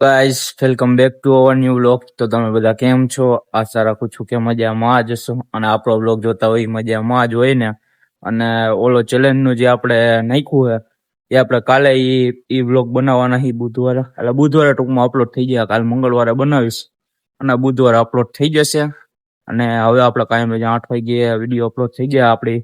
Guys welcome back to our new vlog તો તમે બધા કેમ છો? આશા રાખું છું કે મજામાં જ હશો. અને આપણો વ્લોગ જોતા હોય મજામાં જ હોય ને. અને ઓલો ચેલેન્જનું જે આપણે નાખ્યું છે એ આપણે કાલે ઈ ઈ વ્લોગ બનાવવાના છે બુધવારે. એટલે બુધવારે ટૂંકમાં અપલોડ થઈ જાય. કાલ મંગળવારે બનાવીશ. અને બુધવારે અપલોડ થઈ જશે. અને હવે આપણે કાયમ જે આઠ વાગ્યે વીડિયો અપલોડ થઈ જાય આપણી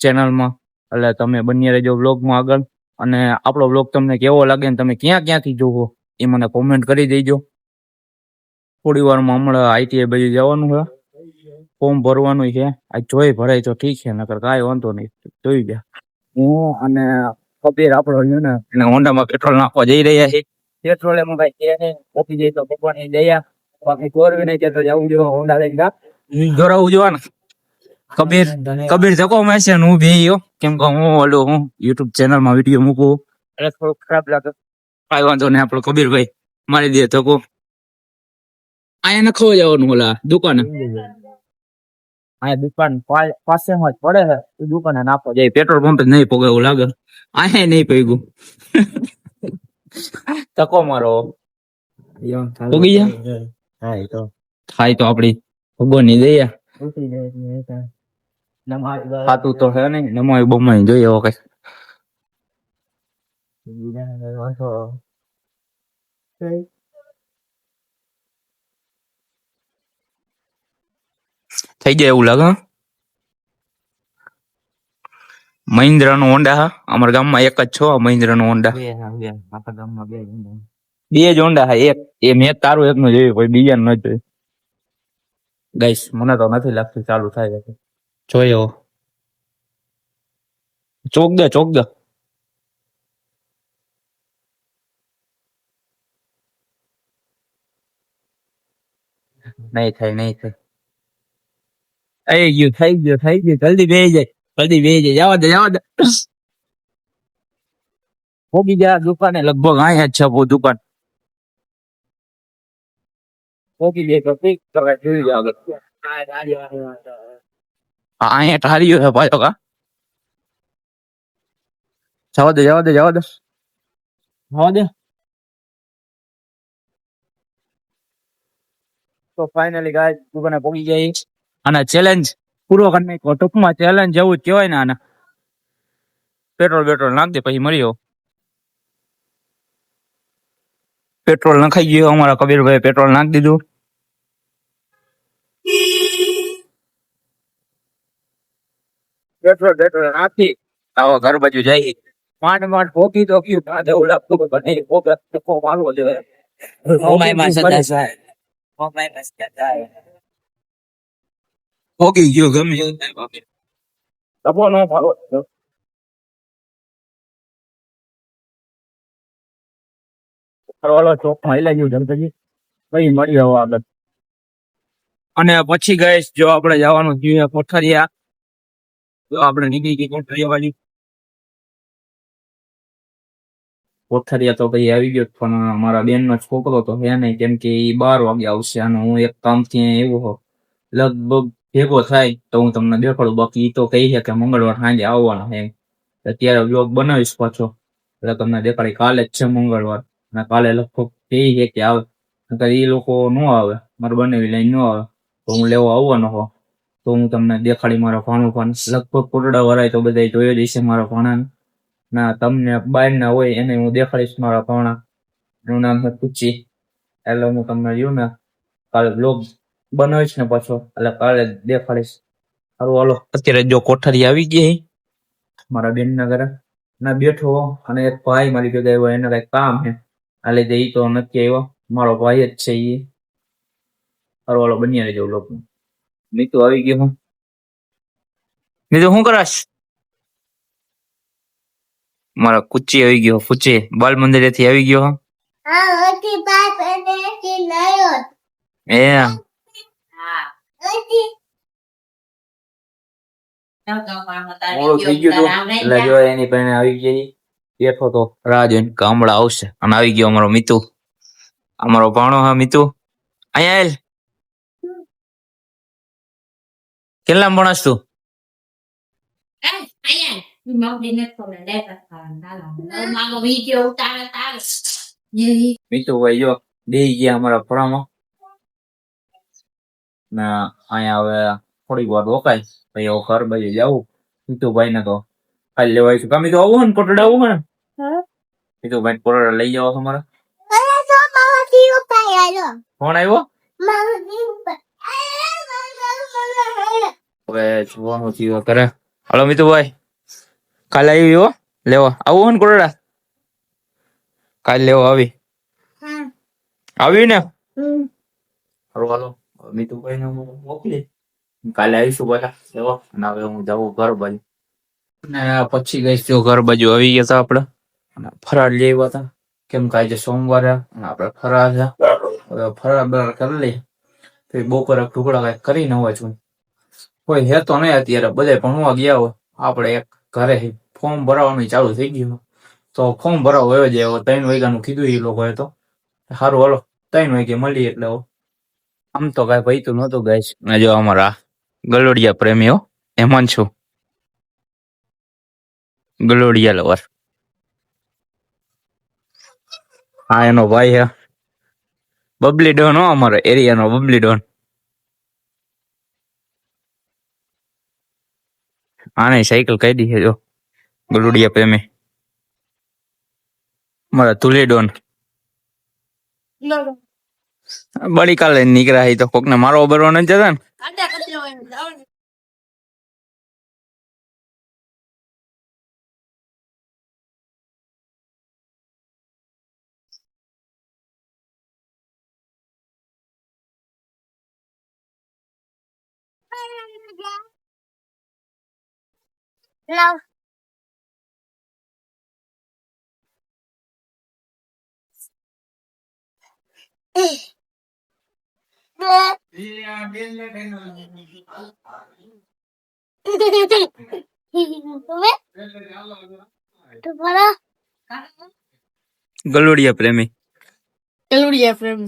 ચેનલમાં એટલે તમે બની રહેજો બ્લોગમાં આગળ. અને આપણો વ્લોગ તમને કેવો લાગે ને તમે ક્યાં ક્યાંથી જોવો? એ મને કોમેન્ટ કરી દેજો. થોડી વારમાં હમણાં આઈટીઆઈ બાજુ જવાનું છે. ફોર્મ ભરવાનું છે. આ જોઈ ભરાય તો ઠીક છે નકર કાંઈ વાંધો નહીં. જોઈ ગયા હું અને કબીર આપણો છે ને એને હોન્ડામાં પેટ્રોલ નાખવા જઈ રહ્યા છે પેટ્રોલ એમાં ભાઈ છે નહીં. પોકી જઈ તો ભગવાનની દયા. બાકી કોરવી નહીં કે તો જવું જોઈએ હોન્ડા લઈને જા. દોરાવું જોવા ને. કબીર કબીર ધક્કો મેસે હું ભી કેમ કે હું ઓલું હું યુટ્યુબ ચેનલમાં વીડિયો મૂકું. એટલે થોડું ખરાબ લાગે. કાંઈ વાંધો નહીં આપણો કબીરભાઈ મારી દે ધક્કો. અહીંયા નખો જવાનું ઓલા દુકાને. અહીંયા દુકાન પાસે માં જ પડે છે. દુકાને નાખો. જાય પેટ્રોલ પંપ જ નહીં પોગે એવું લાગે. અહીંયા નહીં પગ્યું. તકો મારો. પોગી જા હા તો. થાય તો આપડી ભગવાનની દયા. ઉતરી જાય એટલે તો. તો છે. નહીં. નમાય બમાય જોઈએ વાંધો. થઈ જાય એવું લાગે મહિન્દ્રા નો હોન્ડા હા અમારા ગામમાં એક જ છો મહિન્દ્રા નો હોન્ડા. બે જ હોન્ડા હા એક એ મેં તારું એક નું જોયું કોઈ બીજા ન જોયું ગાઈસ મને તો નથી લાગતું ચાલુ થાય છે જોયો ચોક દે ચોક દે નહીં થાય નહીં થાય. થઈ ગયું થઈ ગયું થઈ ગયું. જલ્દી બે જાય જલ્દી બે જાય. જવા દે જવા દે. પોગી જા દુકાને લગભગ અહીંયા જ છે દુકાન. પોગી જાય તો ઠીક તો જોઈ જા આગળ. હા, અહીંયા ઠાર્યો છે પાછો કા જવા દે જવા દે જવા દે. જવા દે. તો ફાઇનલી ગાય દુકાને પોગી ગઈ અને ચેલેન્જ પૂરો કરી નાખ્યો. ટૂંકમાં ચેલેન્જ જેવું જ કહેવાય ને આને. પેટ્રોલ પેટ્રોલ નાખ દે, પછી મળ્યો પેટ્રોલ નખાઈ ગયું, અમારા કબીરભાઈ પેટ્રોલ નાખી દીધું. પેટ્રોલ પેટ્રોલ નાખી. આવો ઘર બાજુ જાય માંડ માંડ પોકી તો કયું ના દેવું લાગતું કે બને પોકે મારવો જોઈએ પોકી ગયો ગમે. ટકો ન મળી આવો આગળ અને પછી ગઈશ જો આપણે જવાનું થયું કોઠારિયા, તો આપણે નીકળી ગઈ કોઠારિયા બાજુ કોઠારિયા તો ભાઈ આવી ગયો પણ મારા બેનનો છોકરો તો હે નહીં, કેમ કે એ બાર વાગે આવશે અને હું એક કામ ત્યાં એવું હો લગભગ ભેગો થાય તો હું તમને દેખાડું, બાકી એ તો કહી છે કે મંગળવાર સાંજે આવવાનો એમ અત્યારે વ્લોગ બનાવીશ પાછો. એટલે તમને દેખાડી કાલે જ છે મંગળવાર. અને કાલે લગભગ કહી છે કે આવે. નકર એ લોકો ન આવે, મારે બનાવી લઈને ન આવે. તો હું લેવા આવવાનો હો તો હું તમને દેખાડી મારા ભાણું પણ લગભગ કોટડા વરાય તો બધા જોયો જ હશે મારા ભાણાને. ના તમને બાર ના હોય એને હું દેખાડીશ મારા ભાણા. એનું નામ છે કુચી એટલે હું તમને જોઉં ને કાલે બ્લોગ બનાવીશ ને પાછો એટલે કાલે દેખાડીશ. સારું હાલો. અત્યારે જો કોઠારી આવી ગઈ મારા બેન ના ઘરે. ના બેઠો અને એક ભાઈ મારી ભેગા આવ્યો એને કઈ કામ છે આ લીધે એ તો નથી આવ્યો. મારો ભાઈ જ છે એ સારું હાલો બની આવી રહેજો લોકો મીતુ આવી ગયો હું. મીતુ શું કરાશ? મારા કુચી આવી ગયો કુચી. બાલ મંદિરે થી આવી ગયો. એ. મોડું થઈ ગયું હતું એટલે જો. એની પાસે આવી ગઈ બેઠો તો રાહ જોઈને ગામડા આવશે. અને આવી ગયો અમારો મિતુ. અમારો ભાણો હા મિતુ. અહીંયા આવેલ. કેટલા ભણસ તું? મિતુ ભાઈ જો બે ગયા અમારા ફળામાં ને અહીંયા હવે થોડીક વાર રોકાય. પછી હવે ઘર બાજુ જવું. મીતુભાઈ ને તો કાલે લેવાય આવીશું. કામ તો આવું ને કોટડા આવું ને? મીતુભાઈ કોટડા લઈ જાવ તમારે ફોન આવ્યો? હવે જોવાનું થયું કરે હાલો મીતુભાઈ કાલે આવી હો. લેવા. આવું ને કોરડા? કાલે લેવા આવી. આવ્યું આવી ને? હારું હાલો. મીતુભાઈ ને મોકલી. કાલે આવીશું બધા લેવા. અને હવે હું જાઉં ઘર બાજુ. ને પછી ગઈ જો ઘર બાજુ આવી ગયા હતા આપણે અને ફરાળ લઈ આવ્યા હતા કેમ કે આજે સોમવારે અને આપણે ફરાળ છે. હવે ફરાળ બરાળ કરી લઈએ. તો બપોરે ટુકડા કઈ કરી ન હોય છું કોઈ હેતો નહીં અત્યારે. બધા ભણવા ગયા હોય. આપણે એક ઘરે ફોર્મ ભરાવાનું ચાલુ થઈ ગયું તો ફોર્મ ભરાવો હવે જે ત્રણ વાગ્યાનું કીધું એ લોકોએ તો. સારું હાલો, ત્રણ વાગે મળીએ એટલે આમ તો કઈ પૈતું નતું ગાઈશ ને જો અમારા ગલોડિયા પ્રેમીઓ એમાં છું. ગલોડિયા લવર હા, એનો ભાઈ હે. બબલી ડોન હો અમારો એરિયાનો બબલી ડોન. આને સાયકલ કહી દી છે જો ગલોડિયા પ્રેમી મારા તુલી ડોન બળી કાલે નીકળ્યા હી તો કોક ને મારો બરવા નથી જતા ને કાંટા કચરો જાવ લાવ તો બરા ગલોડિયા પ્રેમી કેલુડિયા પ્રેમ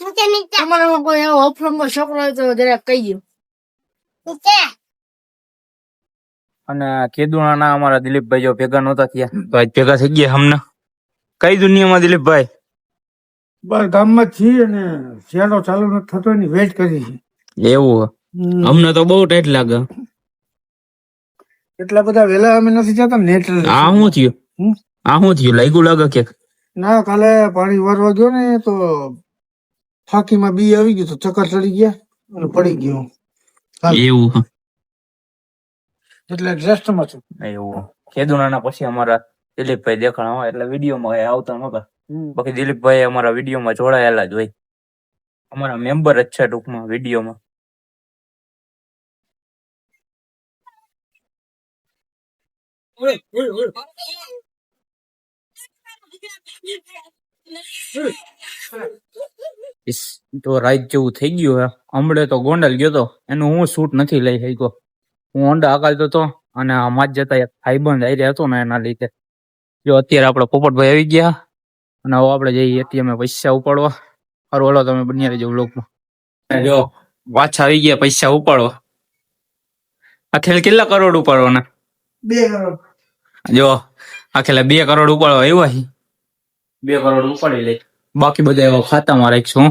નીચે નીચે તમારામાં કોઈ એવો અફરંગો છોકરો હોય તો જરાક કહી દો નીચે અને કેદુના ના અમારા દિલીપભાઈ જો ભેગા નહોતા થયા. તો આજ ભેગા થઈ ગયા હમણાં? કઈ દુનિયામાં દિલીપભાઈ? બસ ગામમાં જ છીએ અને શિયાળો ચાલુ નથી થતો એની વેટ કરી છે. એવું અમને તો બહુ ટાઈટ લાગે. એટલા બધા વેલા અમે નથી જતા ને નેટ આ હું થયું? હમ? આ હું થયું? લાગ્યું લાગે કે ના કાલે પાણી વારવા ગયો ને તો ફાકીમાં બી આવી ગયું તો ચક્કર ચડી ગયા અને પડી ગયો. એવું એટલે રેસ્ટમાં છું એવું. કેદુના પછી અમારા દિલીપભાઈ દેખાણા હોય એટલે વિડીયોમાં કઈ આવતા નતા બાકી દિલીપભાઈ અમારા વિડીયોમાં જોડાયેલા જ હોય. અમારા મેમ્બર જ છે ટૂંકમાં વિડીયોમાં. ઇસ, તો રાત જેવું થઈ ગયું હે. હમણે તો ગોંડલ ગયો તો. એનું હું શૂટ નથી લઈ શક્યો. હું હોન્ડા હકાલતો હતો અને આમાં જતા એક ભાઈબંધ આઈ હતો ને એના લીધે. જો અત્યારે આપણે પોપટભાઈ આવી ગયા અને હવે આપણે જઈએ એટીએમ પૈસા ઉપાડવા. હારું ઓલો તમે બન્યા રહેજો વ્લોગમાં. જો પાછા આવી ગયા પૈસા ઉપાડવા. આ ખેલ કેટલા કરોડ ઉપાડવાના? બે કરોડ. જો આ ખેલે બે કરોડ ઉપાડવા આવ્યા છે. બે કરોડ ઉપાડી લે. બાકી બધા એવા ખાતામાં રાખશું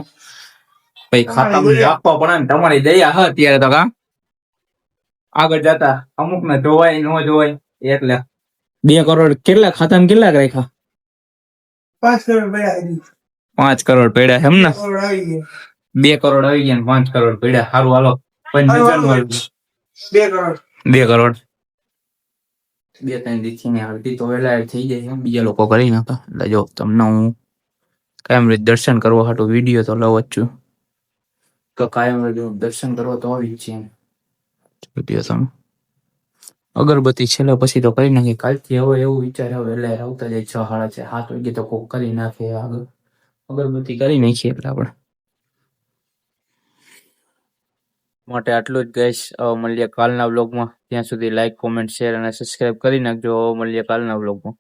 પછી ખાતામાં રાખવા પડે તમારી દયા હા અત્યારે તો કા. આગળ જતા અમુક ને જોવાય ન જોવાય એટલે બે કરોડ કેટલા ખાતામાં કેટલા રાખ્યા? પાંચ કરોડ પડ્યા પાંચ કરોડ પડ્યા એમ ને? બે કરોડ આવી ગયા પાંચ કરોડ પડ્યા. સારું હાલો. બે કરોડ. બે કરોડ. બે ત્રણ દીથી ની આરતી તો વેલા થઈ જાય એમ. બીજા લોકો કરી નાખતા. એટલે જો તમને હું કાયમ રીતે દર્શન કરવા હાટું વીડિયો તો લઉં જ છું. તો કાયમ રીતે દર્શન કરવા તો આવી છે છે અગરબત્તી છેલ્લા પછી તો કરી નાખી. કાલથી હવે એવું વિચાર હવે એટલે આવતા જાય છ, સાડા છે, સાત વાગે તો કોક કરી નાખે આગળ અગરબત્તી કરી નાખીએ એટલે આપણે. માટે આટલું જ ગઈશ મળીએ કાલના બ્લોગમાં ત્યાં સુધી લાઈક કોમેન્ટ શેર અને સબસ્ક્રાઇબ કરી નાખજો. મળીએ કાલના વ્લોગમાં